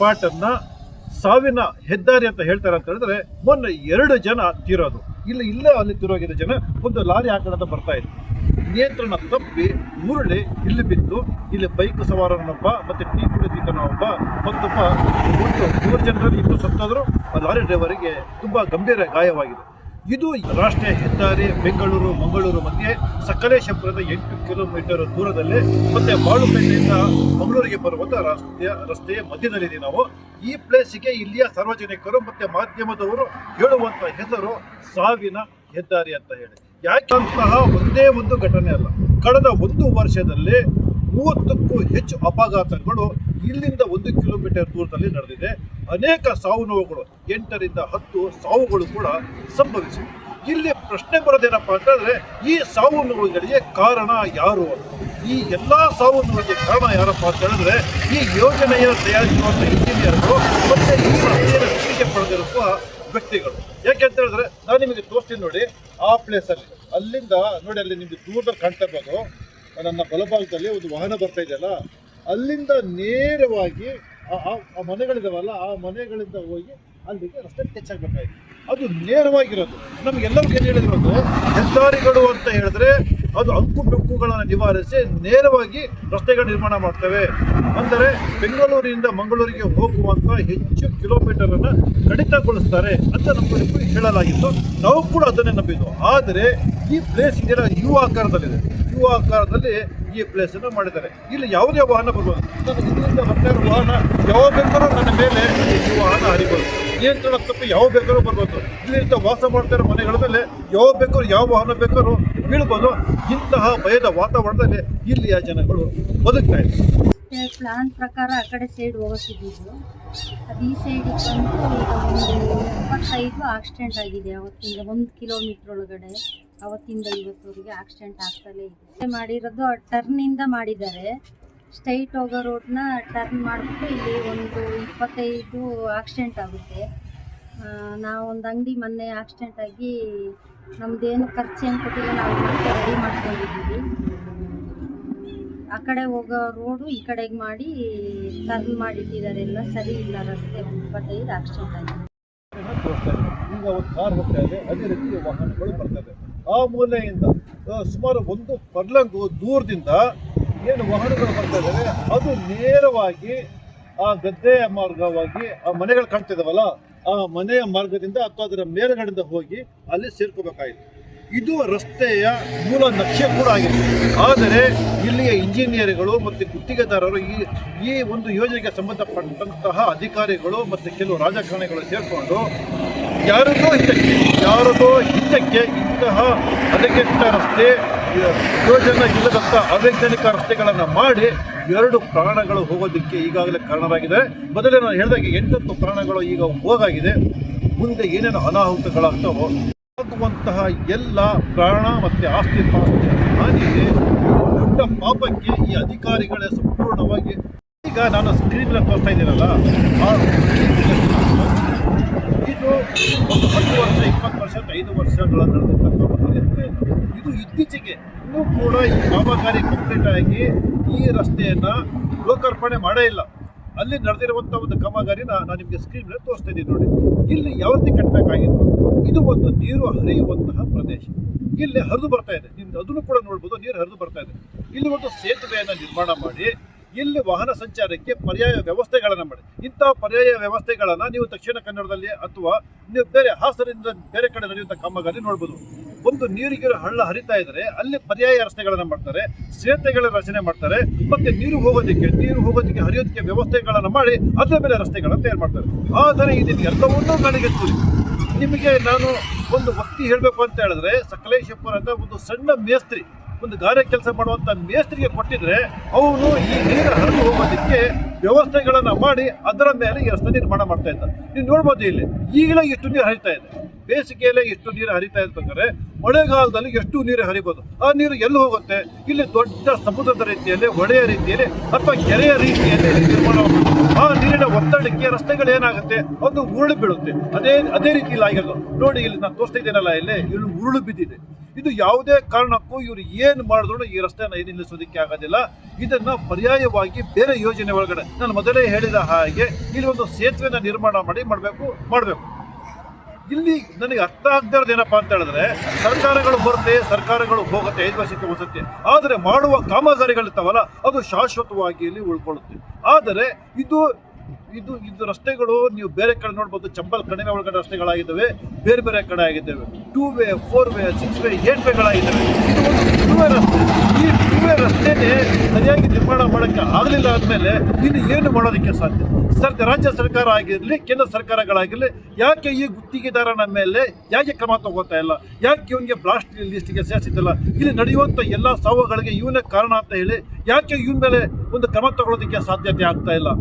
ಅನ್ನ ಸಾವಿನ ಹೆದ್ದಾರಿ ಅಂತ ಹೇಳ್ತಾರೆ ಅಂತ ಹೇಳಿದ್ರೆ ಮೊನ್ನೆ ಎರಡು ಜನ ತೀರೋದು. ಇಲ್ಲಿ ಇಲ್ಲೇ ಅಲ್ಲಿ ತೀರೋಗಿದ್ದ ಜನ ಒಂದು ಲಾರಿ ಆ ಕಡೆಯಿಂದ ಬರ್ತಾ ಇತ್ತು ನಿಯಂತ್ರಣ ತಪ್ಪಿ ಉರುಳಿ ಇಲ್ಲಿ ಬಿದ್ದು ಇಲ್ಲಿ ಬೈಕ್ ಸವಾರನೊಬ್ಬ ಮತ್ತೆ ಟೀ ಕುಡಿದಿದ್ದನೊಬ್ಬ ಮತ್ತೊಬ್ಬ ಒಂದು ಮೂರು ಜನರಲ್ಲಿ ಇಬ್ಬರು ಸತ್ತೋದ್ರು. ಆ ಲಾರಿ ಡ್ರೈವರಿಗೆ ತುಂಬಾ ಗಂಭೀರ ಗಾಯವಾಗಿದೆ. ಇದು ರಾಷ್ಟ್ರೀಯ ಹೆದ್ದಾರಿ ಬೆಂಗಳೂರು ಮಂಗಳೂರು ಮಧ್ಯೆ ಸಕಲೇಶಪುರದ ಎಂಟು ಕಿಲೋಮೀಟರ್ ದೂರದಲ್ಲಿ ಮತ್ತೆ ಬಾಳುಪೇಟೆಯಿಂದ ಮಂಗಳೂರಿಗೆ ಬರುವಂತ ರಸ್ತೆಯ ರಸ್ತೆಯ ಮಧ್ಯದಲ್ಲಿದೆ ನಾವು. ಈ ಪ್ಲೇಸಿಗೆ ಇಲ್ಲಿಯ ಸಾರ್ವಜನಿಕರು ಮತ್ತೆ ಮಾಧ್ಯಮದವರು ಹೇಳುವಂತ ಹೆಸರು ಸಾವಿನ ಹೆದ್ದಾರಿ ಅಂತ ಹೇಳಿ. ಯಾಕಂತಹ ಒಂದೇ ಒಂದು ಘಟನೆ ಅಲ್ಲ. ಕಳೆದ ಒಂದು ವರ್ಷದಲ್ಲಿ ಮೂವತ್ತಕ್ಕೂ ಹೆಚ್ಚು ಅಪಘಾತಗಳು ಇಲ್ಲಿಂದ ಒಂದು ಕಿಲೋಮೀಟರ್ ದೂರದಲ್ಲಿ ನಡೆದಿದೆ. ಅನೇಕ ಸಾವು ನೋವುಗಳು, ಎಂಟರಿಂದ ಹತ್ತು ಸಾವುಗಳು ಕೂಡ ಸಂಭವಿಸಿವೆ. ಇಲ್ಲಿ ಪ್ರಶ್ನೆ ಬರೋದೇನಪ್ಪ ಅಂತಂದ್ರೆ, ಈ ಸಾವು ನೋವುಗಳಿಗೆ ಕಾರಣ ಯಾರು. ಈ ಎಲ್ಲಾ ಸಾವು ನೋವಿಗೆ ಕಾರಣ ಯಾರಪ್ಪ ಅಂತ ಹೇಳಿದ್ರೆ, ಈ ಯೋಜನೆಯ ತಯಾರಿಸುವಂಥ ಇಂಜಿನಿಯರ್ಗಳು ಮತ್ತೆ ಈ ರಸ್ತೆಯನ್ನು ಟೀಕೆ ಪಡೆದಿರುವ ವ್ಯಕ್ತಿಗಳು. ಯಾಕೆ ಅಂತ ಹೇಳಿದ್ರೆ, ನಾನು ನಿಮಗೆ ತೋರಿಸ್ತೀನಿ ನೋಡಿ, ಆ ಪ್ಲೇಸ್ ಅಲ್ಲಿ. ಅಲ್ಲಿಂದ ನೋಡಿ, ಅಲ್ಲಿ ನಿಮಗೆ ದೂರದಲ್ಲಿ ಕಾಣ್ತಾ ಇರ್ಬೋದು. ನನ್ನ ಬಲಭಾಗದಲ್ಲಿ ಒಂದು ವಾಹನ ಬರ್ತಾ ಇದೆಯಲ್ಲ, ಅಲ್ಲಿಂದ ನೇರವಾಗಿ ಆ- ಮನೆಗಳಿದಾವಲ್ಲ, ಆ ಮನೆಗಳಿಂದ ಹೋಗಿ ಅಲ್ಲಿಗೆ ರಸ್ತೆ ಟಚ್ ಅದು ನೇರವಾಗಿರೋದು. ನಮ್ಗೆಲ್ಲರಿಗೂ ಏನು ಹೇಳಿದ್ರು ಅಂದ್ರೆ, ಹೆದ್ದಾರಿಗಳು ಅಂತ ಹೇಳಿದ್ರೆ ಅದು ಅಂಕು ಬೆಕ್ಕುಗಳನ್ನು ನಿವಾರಿಸಿ ನೇರವಾಗಿ ರಸ್ತೆಗಳ ನಿರ್ಮಾಣ ಮಾಡ್ತವೆ. ಅಂದರೆ ಬೆಂಗಳೂರಿನಿಂದ ಮಂಗಳೂರಿಗೆ ಹೋಗುವಂತ ಹೆಚ್ಚು ಕಿಲೋಮೀಟರ್ ಅನ್ನ ಕಡಿತಗೊಳಿಸ್ತಾರೆ ಅಂತ ನಮ್ಮ ಹೇಳಲಾಗಿತ್ತು. ನಾವು ಕೂಡ ಅದನ್ನೇ ನಂಬಿದ್ದು ಆದರೆ ಈ ಪ್ಲೇಸ್ ಇದೆಲ್ಲ ಯು ಆಕಾರದಲ್ಲಿದೆ. ಯು ಆಕಾರದಲ್ಲಿ ಈ ಪ್ಲೇಸನ್ನು ಮಾಡಿದ್ದಾರೆ. ಇಲ್ಲಿ ಯಾವುದೇ ವಾಹನ ಬರ್ಬೋದು ನಾನು ವಾಹನ ಯಾವ ಬೇಕಾದ್ರೂ ನನ್ನ ಮೇಲೆ ಈ ವಾಹನ ಹರಿಬೋದು. ನಿಯಂತ್ರಣ ತಪ್ಪಿ ಯಾವ ಬೇಕಾದ್ರೂ ಬರ್ಬೋದು ಇಲ್ಲಿಂದ ವಾಸ ಮಾಡ್ತಾ ಇರೋ ಮನೆಗಳ ಯಾವ ಬೇಕಾದ್ರೂ ಯಾವ ವಾಹನ ಬೇಕಾದ್ರೂ ಬೀಳ್ಬೋದು. ಇಂತಹ ಭಯದ ವಾತಾವರಣದಲ್ಲಿ ಇಲ್ಲಿಯ ಜನಗಳು ಬದುಕ್ತಾ ಇದೆ ಪ್ಲಾನ್ ಪ್ರಕಾರ ಆ ಕಡೆ ಸೈಡ್ ಹೋಗೋಕ್ಕಿದ್ದು ಅದು ಈ ಸೈಡ್ ಎಪ್ಪತ್ತೈದು ಆಕ್ಸಿಡೆಂಟ್ ಆಗಿದೆ. ಅವತ್ತಿಂದ ಒಂದು ಕಿಲೋಮೀಟ್ರ್ ಒಳಗಡೆ. ಅವತ್ತಿಂದ ಇವತ್ತವರೆಗೆ ಆಕ್ಸಿಡೆಂಟ್ ಆಗ್ತಲೇ ಇದೆ. ಮಾಡಿರೋದು ಟರ್ನಿಂದ ಮಾಡಿದ್ದಾರೆ. ಸ್ಟ್ರೈಟ್ ಹೋಗೋ ರೋಡ್ನ ಟರ್ನ್ ಮಾಡಿಬಿಟ್ಟು ಇಲ್ಲಿ ಒಂದು ಇಪ್ಪತ್ತೈದು ಆಕ್ಸಿಡೆಂಟ್ ಆಗುತ್ತೆ. ನಾವೊಂದು ಅಂಗಡಿ ಮೊನ್ನೆ ಆಕ್ಸಿಡೆಂಟ್ ಆಗಿ ನಮ್ದೇನು ಖರ್ಚು ಏನು ಕೊಟ್ಟಿಲ್ಲ, ನಾವು ರೆಡಿ ಮಾಡ್ಕೊಂಡಿದ್ದೀವಿ. ಆ ಕಡೆ ಹೋಗೋ ರೋಡು ಈ ಕಡೆಗೆ ಮಾಡಿ ಟರ್ನ್ ಮಾಡಿಟ್ಟಿದ್ದಾರೆ. ಎಲ್ಲ ಸರಿ ಇಲ್ಲ, ರಸ್ತೆ ಇಪ್ಪತ್ತೈದು ಆಕ್ಸಿಡೆಂಟ್ ಆಗಿದೆ. ಈಗ ಒಂದು ಕಾರ್ ಹೋಗ್ತಾ ಇದೆ. ಅದೇ ರೀತಿ ವಾಹನಗಳು ಬರ್ತವೆ ಆ ಮೂಲೆಯಿಂದ ಸುಮಾರು ಒಂದು ಪರ್ಲಂಗು ದೂರದಿಂದ ಏನು ವಾಹನಗಳು ಬರ್ತಾ ಇದ್ದಾವೆ, ಅದು ನೇರವಾಗಿ ಆ ಗದ್ದೆಯ ಮಾರ್ಗವಾಗಿ ಆ ಮನೆಗಳು ಕಾಣ್ತಿದಾವಲ್ಲ, ಆ ಮನೆಯ ಮಾರ್ಗದಿಂದ ಅಥವಾ ಅದರ ಮೇಲುಗಡೆಯಿಂದ ಹೋಗಿ ಅಲ್ಲಿ ಸೇರ್ಕೋಬೇಕಾಯಿತು. ಇದು ರಸ್ತೆಯ ಮೂಲ ನಕ್ಷೆ ಕೂಡ ಆಗಿದೆ. ಆದರೆ ಇಲ್ಲಿಯ ಇಂಜಿನಿಯರ್ಗಳು ಮತ್ತು ಗುತ್ತಿಗೆದಾರರು ಈ ಈ ಒಂದು ಯೋಜನೆಗೆ ಸಂಬಂಧಪಟ್ಟಂತಹ ಅಧಿಕಾರಿಗಳು ಮತ್ತು ಕೆಲವು ರಾಜಕಾರಣಿಗಳು ಸೇರಿಕೊಂಡು ಯಾರದೋ ಹಿತಕ್ಕೆ ಯಾರದೋ ಹಿತಕ್ಕೆ ಇಂತಹ ಹದಗೆಟ್ಟ ರಸ್ತೆ, ಯೋಜನೆ ಇಲ್ಲದಂಥ ಅವೈಜ್ಞಾನಿಕ ರಸ್ತೆಗಳನ್ನು ಮಾಡಿ ಎರಡು ಪ್ರಾಣಗಳು ಹೋಗೋದಕ್ಕೆ ಈಗಾಗಲೇ ಕಾರಣವಾಗಿದೆ. ಮೊದಲೇ ನಾನು ಹೇಳಿದಾಗೆ ಎಂಟತ್ತು ಪ್ರಾಣಗಳು ಈಗ ಹೋಗಾಗಿದೆ. ಮುಂದೆ ಏನೇನು ಅನಾಹುತಗಳಾಗ್ತವೋ ಆಗುವಂತಹ ಎಲ್ಲ ಪ್ರಾಣ ಮತ್ತೆ ಆಸ್ತಿ ಪಾಸ್ತಿ ಹಾನಿಗೆ ದೊಡ್ಡ ಪಾಪಕ್ಕೆ ಈ ಅಧಿಕಾರಿಗಳೇ ಸಂಪೂರ್ಣವಾಗಿ ಈಗ ನಾನು ಸ್ಕ್ರೀನ್ ತೋರಿಸ್ತಾ ಇದ್ದೀನಲ್ಲ ಒಂದು ವರ್ಷ, ಇಪ್ಪತ್ತು ವರ್ಷ ಐದು ವರ್ಷಗಳ ಕಾಮಗಾರಿ ಇದು ಇತ್ತೀಚೆಗೆ ಇನ್ನೂ ಕೂಡ ಈ ಕಾಮಗಾರಿ ಕಂಪ್ಲೀಟ್ ಈ ರಸ್ತೆಯನ್ನು ಲೋಕಾರ್ಪಣೆ ಮಾಡೇ ಇಲ್ಲ. ಅಲ್ಲಿ ನಡೆದಿರುವಂಥ ಒಂದು ಕಾಮಗಾರಿನ ನಾನು ನಿಮಗೆ ಸ್ಕ್ರೀನ್ ಮೇಲೆ ತೋರಿಸ್ತಾ ಇದ್ದೀನಿ ನೋಡಿ. ಇಲ್ಲಿ ಯಾವ ಕಟ್ಟಬೇಕಾಗಿತ್ತು? ಇದು ಒಂದು ನೀರು ಹರಿಯುವಂತಹ ಪ್ರದೇಶ. ಇಲ್ಲಿ ಹರಿದು ಬರ್ತಾ ಇದೆ. ಅದನ್ನು ಕೂಡ ನೋಡ್ಬೋದು, ನೀರು ಹರಿದು ಬರ್ತಾ ಇದೆ. ಇಲ್ಲಿ ಒಂದು ಸೇತುವೆಯನ್ನು ನಿರ್ಮಾಣ ಮಾಡಿ ಇಲ್ಲಿ ವಾಹನ ಸಂಚಾರಕ್ಕೆ ಪರ್ಯಾಯ ವ್ಯವಸ್ಥೆಗಳನ್ನು ಮಾಡಿ. ಇಂತಹ ಪರ್ಯಾಯ ವ್ಯವಸ್ಥೆಗಳನ್ನು ನೀವು ದಕ್ಷಿಣ ಕನ್ನಡದಲ್ಲಿ ಅಥವಾ ನೀವು ಬೇರೆ ಹಾಸನದಿಂದ ಬೇರೆ ಕಡೆ ನಡೆಯುವಂಥ ಕಾಮಗಾರಿ ನೋಡ್ಬೋದು. ಒಂದು ನೀರಿಗಿರೋ ಹಳ್ಳ ಹರಿತಾ ಇದ್ದರೆ ಅಲ್ಲಿ ಪರ್ಯಾಯ ರಸ್ತೆಗಳನ್ನು ಮಾಡ್ತಾರೆ, ಸೇತುವೆಗಳ ರಚನೆ ಮಾಡ್ತಾರೆ, ಮತ್ತೆ ನೀರು ಹೋಗೋದಕ್ಕೆ ನೀರು ಹೋಗೋದಕ್ಕೆ ಹರಿಯೋದಕ್ಕೆ ವ್ಯವಸ್ಥೆಗಳನ್ನು ಮಾಡಿ ಅದರ ಮೇಲೆ ರಸ್ತೆಗಳನ್ನು ತಯಾರು ಮಾಡ್ತಾರೆ. ಆದರೆ ಇದನ್ನು ಎಲ್ಲವನ್ನೂ ನನಗೆ ನಿಮಗೆ ನಾನು ಒಂದು ಒತ್ತಿ ಹೇಳಬೇಕು ಅಂತ ಹೇಳಿದ್ರೆ ಸಕಲೇಶಪುರ ಅಂತ ಒಂದು ಸಣ್ಣ ಮೇಸ್ತ್ರಿ ಒಂದು ಗಾರೆ ಕೆಲಸ ಮಾಡುವಂತ ಮೇಸ್ತ್ರಿಗೆ ಕೊಟ್ಟಿದ್ರೆ ಅವನು ಈ ನೀರು ಹರಿದು ಹೋಗೋದಕ್ಕೆ ವ್ಯವಸ್ಥೆಗಳನ್ನು ಮಾಡಿ ಅದರ ಮೇಲೆ ಈ ರಸ್ತೆ ನಿರ್ಮಾಣ ಮಾಡ್ತಾ ಇದ್ದ. ನೀವು ನೋಡ್ಬೋದು ಇಲ್ಲಿ ಈಗಲೇ ಇಷ್ಟು ನೀರು ಹರಿತಾ ಇದೆ. ಬೇಸಿಗೆಯಲ್ಲೇ ಎಷ್ಟು ನೀರು ಹರಿತಾ ಇರ್ಬೇಕಾದ್ರೆ ಮಳೆಗಾಲದಲ್ಲಿ ಎಷ್ಟು ನೀರು ಹರಿಬೋದು? ಆ ನೀರು ಎಲ್ಲಿ ಹೋಗುತ್ತೆ? ಇಲ್ಲಿ ದೊಡ್ಡ ಸಮುದ್ರದ ರೀತಿಯಲ್ಲಿ, ಹೊಳೆಯ ರೀತಿಯಲ್ಲಿ ಅಥವಾ ಕೆರೆಯ ರೀತಿಯಲ್ಲಿ ನಿರ್ಮಾಣ ಆ ನೀರಿನ ಒತ್ತಡಕ್ಕೆ ರಸ್ತೆಗಳು ಏನಾಗುತ್ತೆ? ಒಂದು ಉರುಳು ಬೀಳುತ್ತೆ. ಅದೇ ಅದೇ ರೀತಿ ಇಲ್ಲಿ ಆಗಿರೋದು. ನೋಡಿ, ಇಲ್ಲಿ ನಾನು ತೋರಿಸ್ತಾ ಇದ್ದೇನಲ್ಲ, ಇಲ್ಲಿ ಇಲ್ಲಿ ಉರುಳು ಬಿದ್ದಿದೆ. ಇದು ಯಾವುದೇ ಕಾರಣಕ್ಕೂ ಇವರು ಏನು ಮಾಡಿದ್ರು ಈ ರಸ್ತೆಯನ್ನು ನಿಲ್ಲಿಸೋದಕ್ಕೆ ಆಗೋದಿಲ್ಲ. ಇದನ್ನ ಪರ್ಯಾಯವಾಗಿ ಬೇರೆ ಯೋಜನೆ ಒಳಗಡೆ. ನಾನು ಮೊದಲೇ ಹೇಳಿದ ಹಾಗೆ ಇಲ್ಲಿ ಒಂದು ಸೇತುವೆನ ನಿರ್ಮಾಣ ಮಾಡಿ ಮಾಡಬೇಕು ಮಾಡಬೇಕು. ಇಲ್ಲಿ ನನಗೆ ಅರ್ಥ ಆಗದೇ ಇರೋದು ಏನಪ್ಪಾ ಅಂತ ಹೇಳಿದ್ರೆ, ಸರ್ಕಾರಗಳು ಬರುತ್ತೆ, ಸರ್ಕಾರಗಳು ಹೋಗುತ್ತೆ, ಐದು ವರ್ಷಕ್ಕೆ ಹೊಸತ್ತೆ ಆದರೆ ಮಾಡುವ ಕಾಮಗಾರಿಗಳಿರ್ತಾವಲ್ಲ, ಅದು ಶಾಶ್ವತವಾಗಿ ಇಲ್ಲಿ ಉಳ್ಕೊಳ್ಳುತ್ತೆ. ಆದರೆ ಇದು ಇದು ಇದು ರಸ್ತೆಗಳು, ನೀವು ಬೇರೆ ಕಡೆ ನೋಡ್ಬೋದು, ಚಂಬಲ್ ಕಡಿಮೆ ಒಳಗಡೆ ರಸ್ತೆಗಳಾಗಿದ್ದಾವೆ, ಬೇರೆ ಬೇರೆ ಕಡೆ ಆಗಿದ್ದಾವೆ. Two way four way six way eight ವೇಗಳಾಗಿದ್ದಾವೆ ಇದು ಒಂದು ಟೂ ವೇ ರಸ್ತೆ. ಈ ಟೂ ವೇ ರಸ್ತೆನೇ ಸರಿಯಾಗಿ ನಿರ್ಮಾಣ ಮಾಡೋಕ್ಕೆ ಆಗಲಿಲ್ಲ ಆದಮೇಲೆ ಇನ್ನು ಏನು ಮಾಡೋದಕ್ಕೆ ಸಾಧ್ಯ? ಸರ್ ರಾಜ್ಯ ಸರ್ಕಾರ ಆಗಿರಲಿ, ಕೇಂದ್ರ ಸರ್ಕಾರಗಳಾಗಿರಲಿ, ಯಾಕೆ ಈ ಗುತ್ತಿಗೆದಾರನ ಮೇಲೆ ಯಾಕೆ ಕ್ರಮ ತಗೋತಾ ಇಲ್ಲ? ಯಾಕೆ ಇವನಿಗೆ ಬ್ಲಾಸ್ಟ್ ಲಿಸ್ಟಿಗೆ ಸೇರಿಸಿದ್ದಲ್ಲ? ಇಲ್ಲಿ ನಡೆಯುವಂಥ ಎಲ್ಲ ಸಾವುಗಳಿಗೆ ಇವನೇ ಕಾರಣ ಅಂತ ಹೇಳಿ ಯಾಕೆ ಇವನ ಮೇಲೆ ಒಂದು ಕ್ರಮ ತಗೊಳ್ಳೋದಕ್ಕೆ ಸಾಧ್ಯತೆ ಆಗ್ತಾ ಇಲ್ಲ?